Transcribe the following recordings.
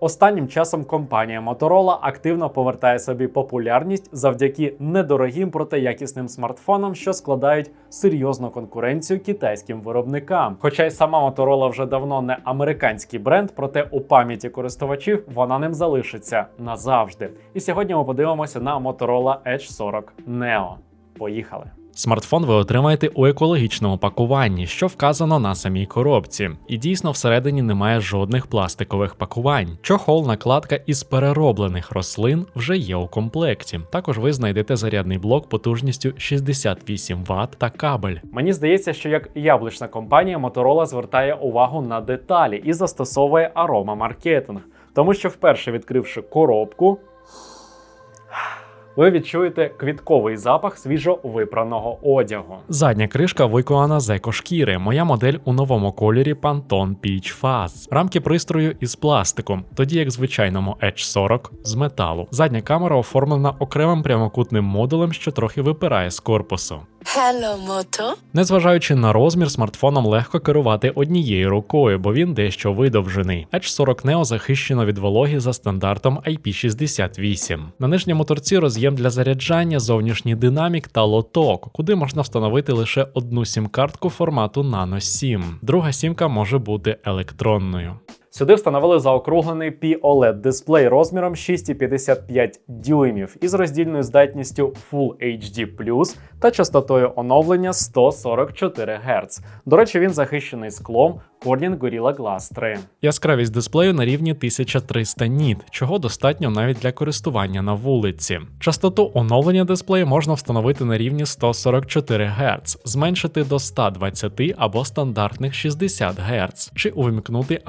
Останнім часом компанія Motorola активно повертає собі популярність завдяки недорогим, проте якісним смартфонам, що складають серйозну конкуренцію китайським виробникам. Хоча й сама Motorola вже давно не американський бренд, проте у пам'яті користувачів вона ним залишиться назавжди. І сьогодні ми подивимося на Motorola Edge 40 Neo. Поїхали! Смартфон ви отримаєте у екологічному пакуванні, що вказано на самій коробці. І дійсно всередині немає жодних пластикових пакувань. Чохол, накладка із перероблених рослин вже є у комплекті. Також ви знайдете зарядний блок потужністю 68 Вт та кабель. Мені здається, що як яблучна компанія Motorola звертає увагу на деталі і застосовує арома маркетинг, тому що вперше відкривши коробку ви відчуєте квітковий запах свіжо випраного одягу. Задня кришка виконана з екошкіри. Моя модель у новому кольорі Pantone Peach Fuzz. Рамки пристрою із пластику, тоді як звичайному Edge 40 з металу. Задня камера оформлена окремим прямокутним модулем, що трохи випирає з корпусу. Hello, Moto. Незважаючи на розмір, смартфоном легко керувати однією рукою, бо він дещо видовжений. Edge 40 Neo захищено від вологи за стандартом IP68. На нижньому торці роз'єм для заряджання, зовнішній динамік та лоток, куди можна встановити лише одну сім-картку формату Nano SIM. Друга сімка може бути електронною. Сюди встановили заокруглений P-OLED дисплей розміром 6,55 дюймів із роздільною здатністю Full HD та частотою оновлення 144 Гц. До речі, він захищений склом Corning Gorilla Glass 3. Яскравість дисплею на рівні 1300 ніт, чого достатньо навіть для користування на вулиці. Частоту оновлення дисплею можна встановити на рівні 144 Гц, зменшити до 120 або стандартних 60 Гц, чи увімкнути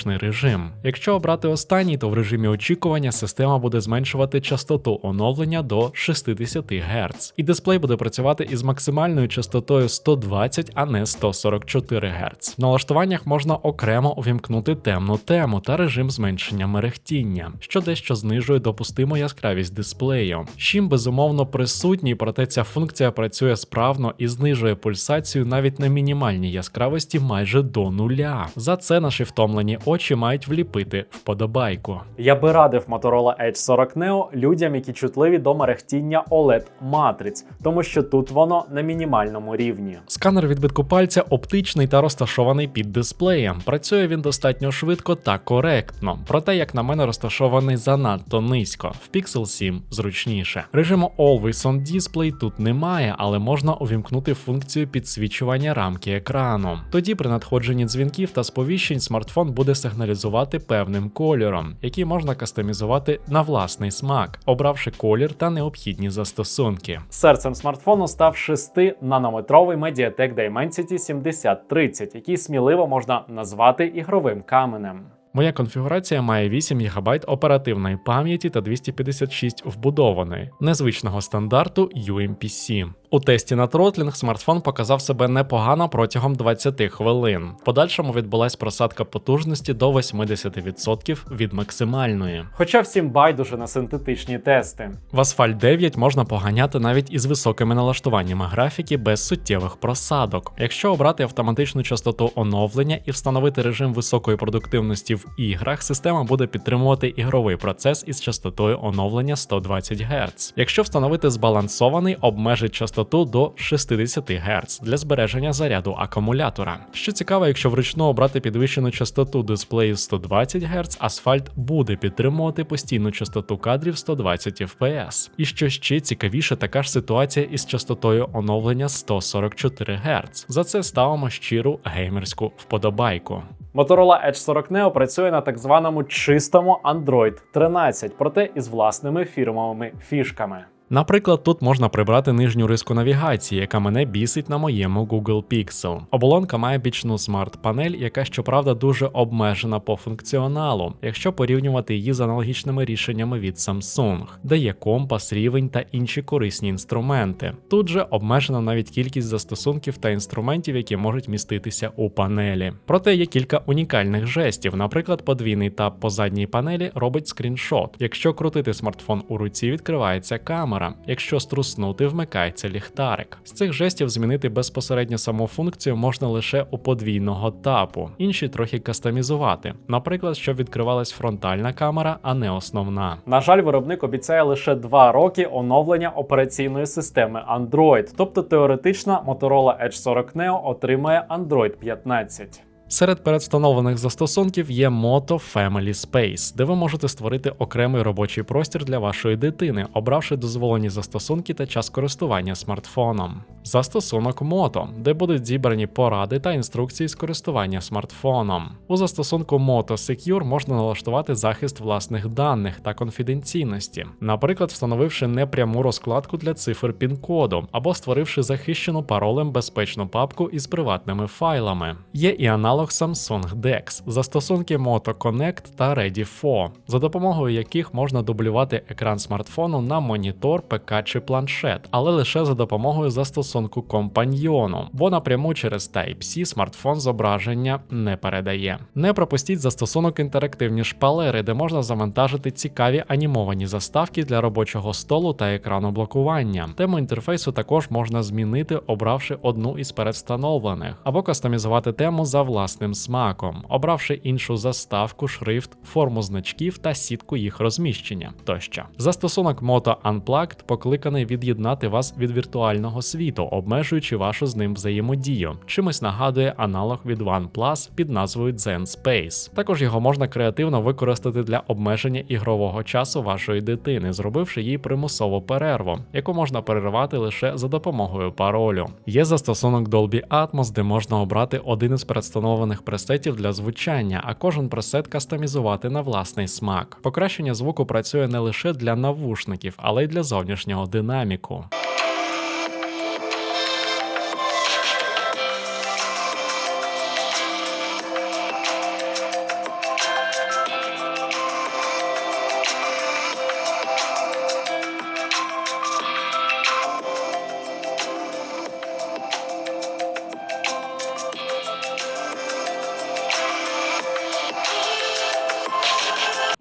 автоматичний режим. Якщо обрати останній, то в режимі очікування система буде зменшувати частоту оновлення до 60 Гц, і дисплей буде працювати із максимальною частотою 120, а не 144 Гц. В налаштуваннях можна окремо увімкнути темну тему та режим зменшення мерехтіння, що дещо знижує допустиму яскравість дисплею. Щим безумовно присутній, проте ця функція працює справно і знижує пульсацію навіть на мінімальній яскравості майже до нуля. За це наші втомлені очі мають вліпити вподобайку. Я би радив Motorola Edge 40 Neo людям, які чутливі до мерехтіння OLED матриць, тому що тут воно на мінімальному рівні. Сканер відбитку пальця оптичний та розташований під дисплеєм. Працює він достатньо швидко та коректно, проте, як на мене, розташований занадто низько. В Pixel 7 зручніше. Режиму Always on Display тут немає, але можна увімкнути функцію підсвічування рамки екрану. Тоді при надходженні дзвінків та сповіщень смартфон буде сигналізувати певним кольором, який можна кастомізувати на власний смак, обравши колір та необхідні застосунки. Серцем смартфону став 6-нанометровий Mediatek Dimensity 7030, який сміливо можна назвати ігровим каменем. Моя конфігурація має 8 ГБ оперативної пам'яті та 256 вбудованої, незвичного стандарту UMPC. У тесті на тротлінг смартфон показав себе непогано протягом 20 хвилин. В подальшому відбулась просадка потужності до 80% від максимальної. Хоча всім байдуже на синтетичні тести. В Asphalt 9 можна поганяти навіть із високими налаштуваннями графіки без суттєвих просадок. Якщо обрати автоматичну частоту оновлення і встановити режим високої продуктивності в іграх, система буде підтримувати ігровий процес із частотою оновлення 120 Гц. Якщо встановити збалансований, обмежить частоту до 60 Гц для збереження заряду акумулятора. Що цікаво, якщо вручну обрати підвищену частоту дисплею 120 Гц, асфальт буде підтримувати постійну частоту кадрів 120 FPS. І що ще цікавіше, така ж ситуація із частотою оновлення 144 Гц. За це ставимо щиру геймерську вподобайку. Motorola Edge 40 Neo працює на так званому чистому Android 13, проте із власними фірмовими фішками. Наприклад, тут можна прибрати нижню риску навігації, яка мене бісить на моєму Google Pixel. Оболонка має бічну смарт-панель, яка щоправда дуже обмежена по функціоналу, якщо порівнювати її з аналогічними рішеннями від Samsung, де є компас, рівень та інші корисні інструменти. Тут же обмежена навіть кількість застосунків та інструментів, які можуть міститися у панелі. Проте є кілька унікальних жестів. Наприклад, подвійний тап по задній панелі робить скріншот. Якщо крутити смартфон у руці, відкривається камера. Камера. Якщо струснути, вмикається ліхтарик. З цих жестів змінити безпосередньо саму функцію можна лише у подвійного тапу, інші трохи кастомізувати. Наприклад, щоб відкривалась фронтальна камера, а не основна. На жаль, виробник обіцяє лише 2 роки оновлення операційної системи Android, тобто теоретично Motorola Edge 40 Neo отримає Android 15. Серед передвстановлених застосунків є Moto Family Space, де ви можете створити окремий робочий простір для вашої дитини, обравши дозволені застосунки та час користування смартфоном. Застосунок Moto, де будуть зібрані поради та інструкції з користування смартфоном. У застосунку Moto Secure можна налаштувати захист власних даних та конфіденційності, наприклад, встановивши непряму розкладку для цифр пін-коду або створивши захищену паролем безпечну папку із приватними файлами. Є і аналог Samsung DeX, застосунки Moto Connect та Ready4, за допомогою яких можна дублювати екран смартфону на монітор, ПК чи планшет, але лише за допомогою застосунку компаньйону, бо напряму через Type-C смартфон зображення не передає. Не пропустіть застосунок інтерактивні шпалери, де можна завантажити цікаві анімовані заставки для робочого столу та екрану блокування. Тему інтерфейсу також можна змінити, обравши одну із передвстановлених, або кастомізувати тему за власним смаком, обравши іншу заставку, шрифт, форму значків та сітку їх розміщення тощо. Застосунок Moto Unplugged покликаний від'єднати вас від віртуального світу, обмежуючи вашу з ним взаємодію. Чимось нагадує аналог від OnePlus під назвою Zen Space. Також його можна креативно використати для обмеження ігрового часу вашої дитини, зробивши їй примусову перерву, яку можна переривати лише за допомогою паролю. Є застосунок Dolby Atmos, де можна обрати один із представлених пресетів для звучання, а кожен пресет кастомізувати на власний смак. Покращення звуку працює не лише для навушників, але й для зовнішнього динаміку.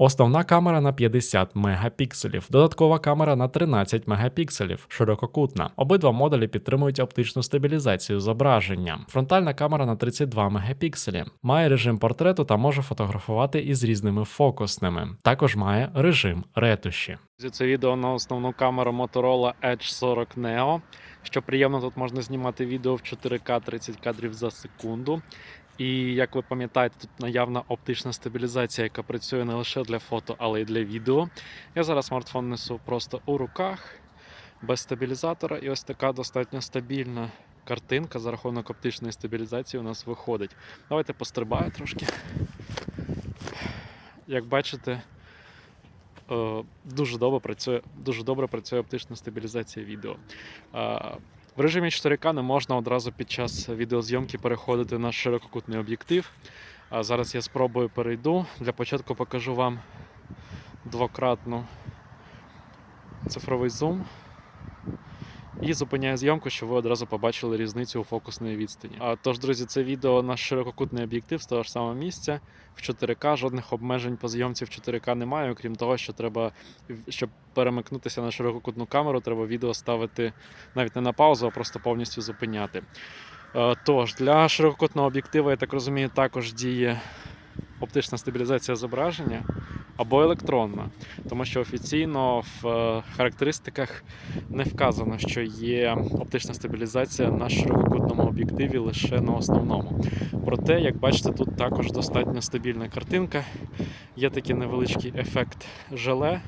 Основна камера на 50 мегапікселів, додаткова камера на 13 мегапікселів, ширококутна. Обидва моделі підтримують оптичну стабілізацію зображення. Фронтальна камера на 32 мегапікселі. Має режим портрету та може фотографувати із різними фокусними. Також має режим ретуші. Це відео на основну камеру Motorola Edge 40 Neo. Що приємно, тут можна знімати відео в 4К 30 кадрів за секунду. І як ви пам'ятаєте, тут наявна оптична стабілізація, яка працює не лише для фото, але й для відео. Я зараз смартфон несу просто у руках, без стабілізатора, і ось така достатньо стабільна картинка за рахунок оптичної стабілізації у нас виходить. Давайте пострибаю трошки. Як бачите, е, дуже добре працює, дуже добре працює оптична стабілізація відео. В режимі 4К не можна одразу під час відеозйомки переходити на ширококутний об'єктив. А зараз я спробую перейду. Для початку покажу вам двократну цифровий зум. І зупиняю зйомку, щоб ви одразу побачили різницю у фокусної відстані. А тож, друзі, це відео на ширококутний об'єктив з того ж самого місця в 4К. Жодних обмежень по зйомці в 4К немає, окрім того, що треба, щоб перемикнутися на ширококутну камеру, треба відео ставити навіть не на паузу, а просто повністю зупиняти. Е, Тож, для ширококутного об'єктива, я так розумію, також діє оптична стабілізація зображення або електронна, тому що офіційно в е, характеристиках не вказано, що є оптична стабілізація на ширококутному об'єктиві лише на основному. Проте, як бачите, тут також достатньо стабільна картинка. Є такий невеличкий ефект желе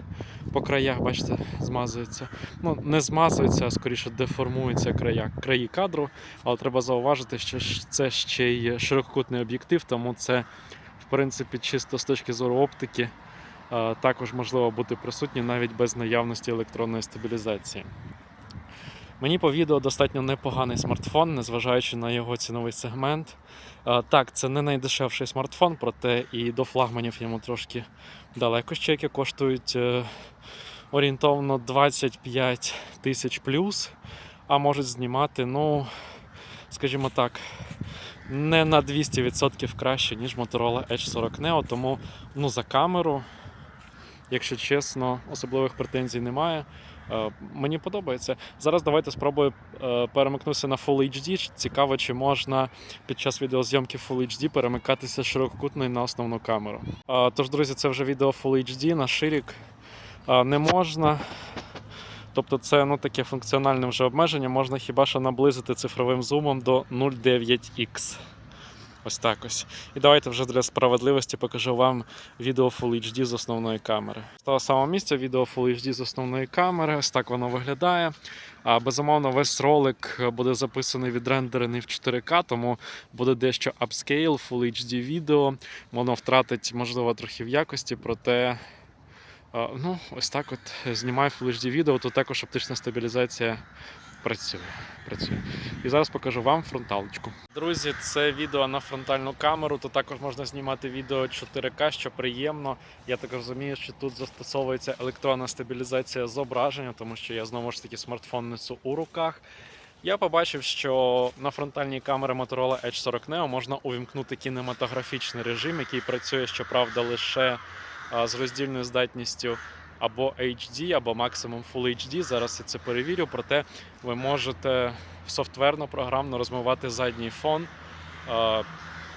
по краях, бачите, змазується. Ну, не змазується, а скоріше деформуються края, краї кадру, але треба зауважити, що це ще й ширококутний об'єктив, тому це, в принципі, чисто з точки зору оптики. Е, Також можливо бути присутні навіть без наявності електронної стабілізації. Мені по відео достатньо непоганий смартфон, незважаючи на його ціновий сегмент. Е, Так, це не найдешевший смартфон, проте і до флагманів йому трошки далеко ще, які коштують е, орієнтовно 25 тисяч плюс, а можуть знімати, ну, скажімо так, не на 200% краще, ніж Motorola Edge 40 Neo, тому ну, за камеру, якщо чесно, особливих претензій немає. Е, Мені подобається. Зараз давайте спробую е, перемикнутися на Full HD. Цікаво, чи можна під час відеозйомки Full HD перемикатися з ширококутної на основну камеру. Е, Тож, друзі, це вже відео Full HD на ширік не можна. Тобто це ну, таке функціональне вже обмеження, можна хіба що наблизити цифровим зумом до 0,9х. Ось так ось. І давайте вже для справедливості покажу вам відео Full HD з основної камери. З того самого місця відео Full HD з основної камери. Ось так воно виглядає. А, безумовно, весь ролик буде записаний відрендерений в 4К, тому буде дещо upscale, Full HD відео. Воно втратить, можливо, трохи в якості, проте. Ну, ось так от знімаю Full HD відео, тут також оптична стабілізація працює. працює. І зараз покажу вам фронталочку. Друзі, це відео на фронтальну камеру. Тут також можна знімати відео 4К, що приємно. Я так розумію, що тут застосовується електронна стабілізація зображення, тому що я знову ж таки смартфон несу у руках. Я побачив, що на фронтальній камері Motorola Edge 40 Neo можна увімкнути кінематографічний режим, який працює, щоправда, лише з роздільною здатністю або HD, або максимум Full HD. Зараз я це перевірю. Проте ви можете софтверно, програмно розмивати задній фон. е,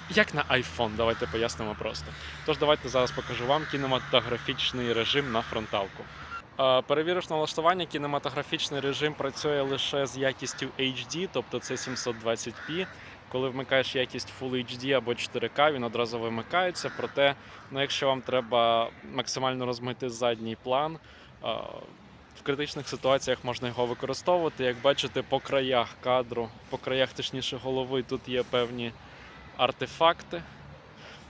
Як на iPhone, давайте пояснимо просто. Тож давайте зараз покажу вам кінематографічний режим на фронталку. Е, Перевіриш налаштування, кінематографічний режим працює лише з якістю HD, тобто це 720p. Коли вмикаєш якість Full HD або 4K, він одразу вимикається. Проте, ну, якщо вам треба максимально розмити задній план, в критичних ситуаціях можна його використовувати. Як бачите, по краях кадру, по краях точніше голови, тут є певні артефакти.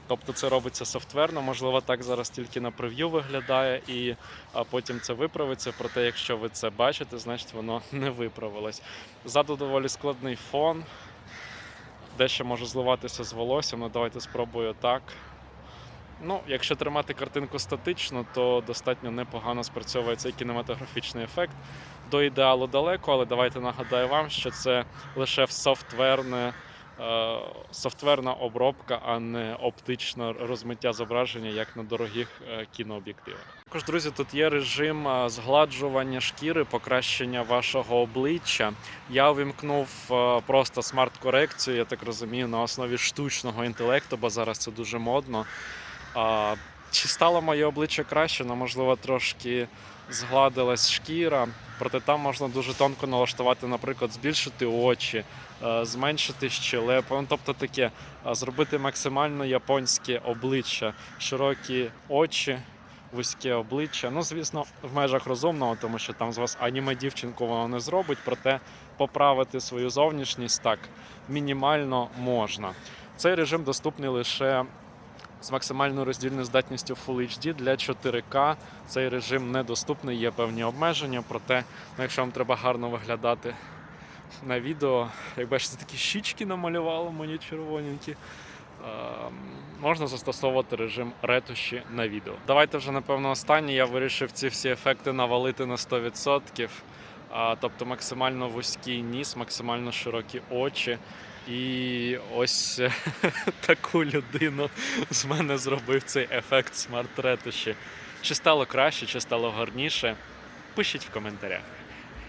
Тобто це робиться софтверно, можливо, так зараз тільки на прев'ю виглядає, і а потім це виправиться. Проте, якщо ви це бачите, значить воно не виправилось. Ззаду доволі складний фон, дещо може зливатися з волоссям. Ну, давайте спробую так. Ну, якщо тримати картинку статично, то достатньо непогано спрацьовує цей кінематографічний ефект. До ідеалу далеко, але давайте нагадаю вам, що це лише софтверне, е, софтверна обробка, а не оптичне розмиття зображення, як на дорогих е, кінооб'єктивах. Також, друзі, тут є режим е, згладжування шкіри, покращення вашого обличчя. Я увімкнув е, просто смарт-корекцію, я так розумію, на основі штучного інтелекту, бо зараз це дуже модно. Чи стало моє обличчя краще? Ну, можливо, трошки згладилась шкіра, проте там можна дуже тонко налаштувати, наприклад, збільшити очі, е, зменшити щелепу. Ну, тобто таке, зробити максимально японське обличчя, широкі очі. Вузьке обличчя. Ну, звісно, в межах розумного, тому що там з вас аніме дівчинку воно не зробить, проте поправити свою зовнішність так мінімально можна. Цей режим доступний лише з максимальною роздільною здатністю Full HD для 4К. Цей режим недоступний, є певні обмеження, проте, ну, якщо вам треба гарно виглядати на відео, як бачите, такі щічки намалювали мені червоненькі. Можна застосовувати режим ретуші на відео. Давайте вже напевно останнє. Я вирішив ці всі ефекти навалити на 100%. Тобто максимально вузький ніс, максимально широкі очі. І ось таку людину з мене зробив цей ефект смарт-ретуші. Чи стало краще, чи стало гарніше? Пишіть в коментарях.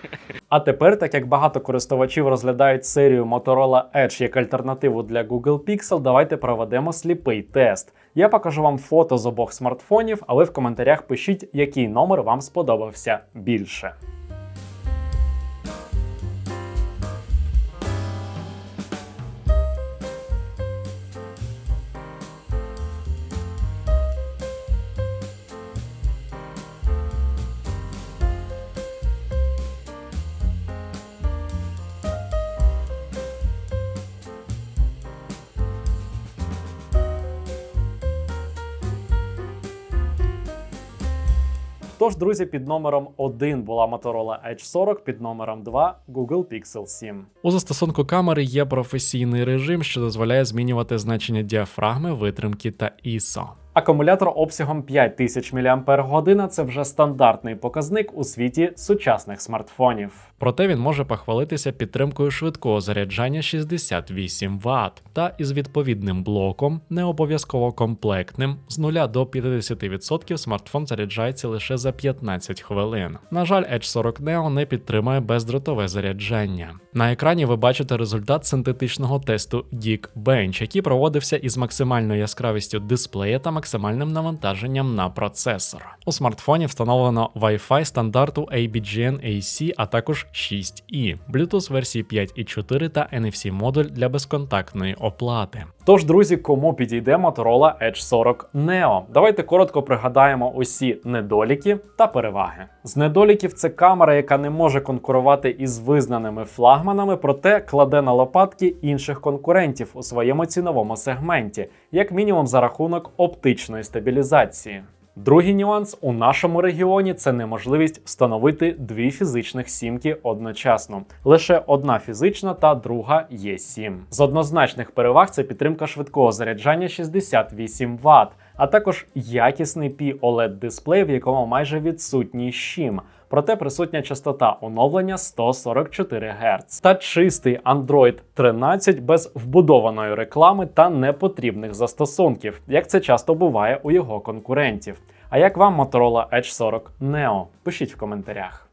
А тепер, так як багато користувачів розглядають серію Motorola Edge як альтернативу для Google Pixel, давайте проведемо сліпий тест. Я покажу вам фото з обох смартфонів, а ви в коментарях пишіть, який номер вам сподобався більше. Тож, друзі, під номером 1 була Motorola Edge 40, під номером 2 Google Pixel 7. У застосунку камери є професійний режим, що дозволяє змінювати значення діафрагми, витримки та ISO. Акумулятор обсягом 5000 мАч – це вже стандартний показник у світі сучасних смартфонів. Проте він може похвалитися підтримкою швидкого заряджання 68 Вт та із відповідним блоком, не обов'язково комплектним, з 0 до 50% смартфон заряджається лише за 15 хвилин. На жаль, Edge 40 Neo не підтримує бездротове заряджання. На екрані ви бачите результат синтетичного тесту Geekbench, який проводився із максимальною яскравістю дисплея та максимальним навантаженням на процесор. У смартфоні встановлено Wi-Fi стандарту ABGN AC, а також 6E, Bluetooth версії 5.4 та NFC модуль для безконтактної оплати. Тож, друзі, кому підійде Motorola Edge 40 Neo? Давайте коротко пригадаємо усі недоліки та переваги. З недоліків це камера, яка не може конкурувати із визнаними флагманами, проте кладе на лопатки інших конкурентів у своєму ціновому сегменті, як мінімум за рахунок оптичної стабілізації. Другий нюанс у нашому регіоні це неможливість встановити дві фізичних сімки одночасно. Лише одна фізична та друга є сім. З однозначних переваг це підтримка швидкого заряджання 68 Вт, а також якісний POLED дисплей, в якому майже відсутній щім. Проте присутня частота оновлення 144 Гц та чистий Android 13 без вбудованої реклами та непотрібних застосунків, як це часто буває у його конкурентів. А як вам Motorola Edge 40 Neo? Пишіть в коментарях.